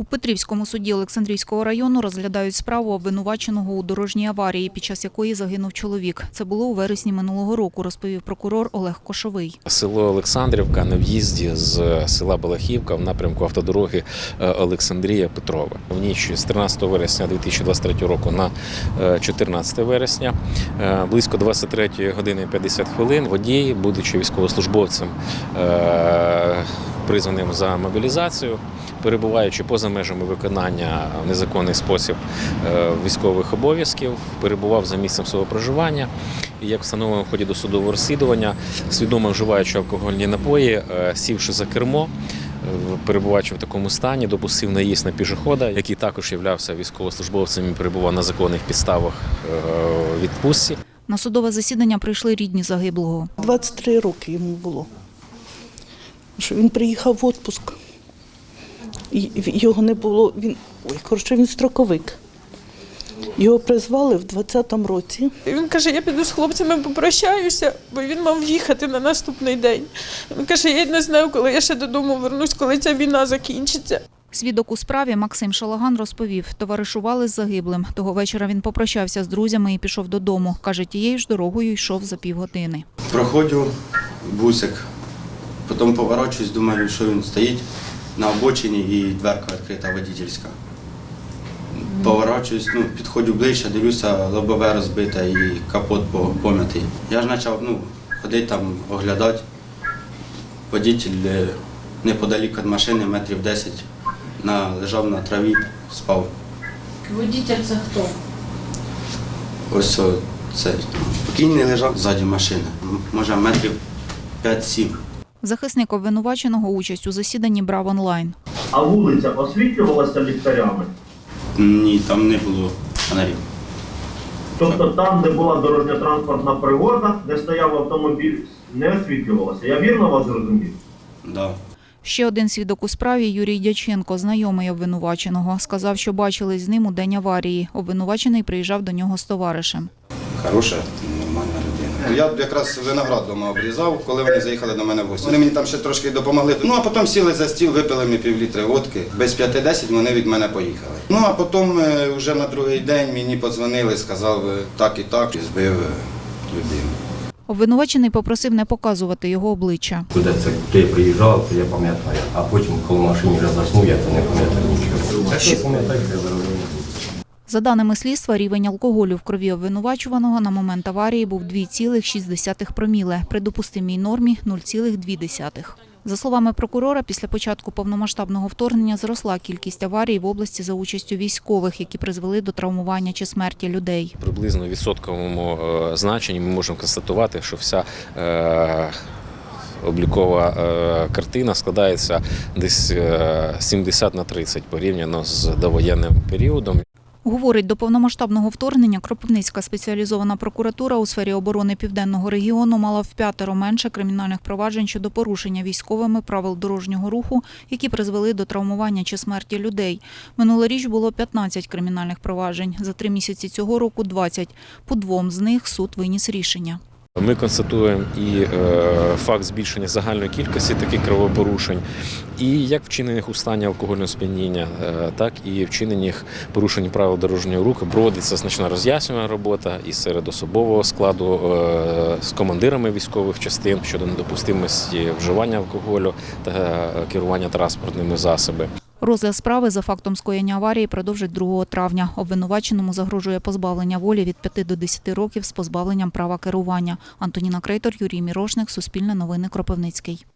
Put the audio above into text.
У Петрівському суді Олександрійського району розглядають справу обвинуваченого у дорожній аварії, під час якої загинув чоловік. Це було у вересні минулого року, розповів прокурор Олег Кошовий. Село Олександрівка на в'їзді з села Балахівка в напрямку автодороги е, Олександрія Петрова. В ніч з 13 вересня 2023 року на е, 14 вересня е, близько 23 години 50 хвилин водій, будучи військовослужбовцем, е, призваним за мобілізацію, перебуваючи поза межами виконання в незаконний спосіб е, військових обов'язків, перебував за місцем свого проживання. І як встановлено в ході досудового розслідування, свідомо вживаючи алкогольні напої, е, сівши за кермо, перебуваючи в такому стані, допустив наїзд на пішохода, який також являвся військовослужбовцем і перебував на законних підставах е, відпустці. На судове засідання прийшли рідні загиблого. 23 роки йому було. Що він приїхав в відпуск. Його не було. Він, ой, коротше, він строковик. Його призвали в 20-му році. І Він каже, я піду з хлопцями попрощаюся, бо він мав їхати на наступний день. Він каже, я й не знаю, коли я ще додому вернусь, коли ця війна закінчиться. Свідок у справі Максим Шалаган розповів, товаришували з загиблим. Того вечора він попрощався з друзями і пішов додому. Каже, тією ж дорогою йшов за півгодини. Проходжу бусик, потім поворачуюсь, думаю, що він стоїть на обочині і дверка відкрита водительська. Поворачуюсь, ну, підходжу ближче, дивлюся, лобове розбите і капот пом'ятий. Я ж почав ну, ходити там, оглядати. Водитель е, неподалік від машини, метрів 10, на, лежав на траві, спав. Водитель це хто? Ось о, цей покійний лежав ззаді машини, може метрів 5-7. Захисник обвинуваченого участь у засіданні брав онлайн. А вулиця освітлювалася ліхтарями? Ні, там не було фонарів. Тобто там, де була дорожньо-транспортна пригода, де стояв автомобіль, не освітлювалася. Я вірно вас зрозумів? Да. Ще один свідок у справі Юрій Дяченко, знайомий обвинуваченого, сказав, що бачились з ним у день аварії. Обвинувачений приїжджав до нього з товаришем. Хороша. Я якраз виноград вдома обрізав, коли вони заїхали до мене в гості. Вони мені там ще трошки допомогли. Ну а потім сіли за стіл, випили мені півлітри водки. Без 5-10 вони від мене поїхали. Ну а потім е, вже на другий день мені подзвонили, сказав е, так і так, і збив е, людину. Обвинувачений попросив не показувати його обличчя. Куди це куди я приїжджав, то я пам'ятаю. А потім, коли в машині вже заснув, я то не пам'ятаю нічого. Що пам'ятаю, що я буду. За даними слідства, рівень алкоголю в крові обвинувачуваного на момент аварії був 2,6 проміле, при допустимій нормі 0,2. За словами прокурора, після початку повномасштабного вторгнення зросла кількість аварій в області за участю військових, які призвели до травмування чи смерті людей. Приблизно в відсотковому е, значенні ми можемо констатувати, що вся е, облікова е, картина складається десь е, 70 на 30 порівняно з довоєнним періодом. Говорить, до повномасштабного вторгнення Кропивницька спеціалізована прокуратура у сфері оборони південного регіону мала вп'ятеро менше кримінальних проваджень щодо порушення військовими правил дорожнього руху, які призвели до травмування чи смерті людей. Минулоріч було 15 кримінальних проваджень. За три місяці цього року 20. По двом з них суд виніс рішення. Ми констатуємо і е, факт збільшення загальної кількості таких кровопорушень, і як вчинених у стані алкогольного сп'яніння, е, так і вчинених порушень правил дорожнього руху. Проводиться значна роз'яснювальна робота і серед особового складу е, з командирами військових частин щодо недопустимості вживання алкоголю та е, керування транспортними засобами. Розгляд справи за фактом скоєння аварії продовжить 2 травня. Обвинуваченому загрожує позбавлення волі від 5 до 10 років з позбавленням права керування. Антоніна Крейтор, Юрій Мірошник, Суспільне новини Кропивницький.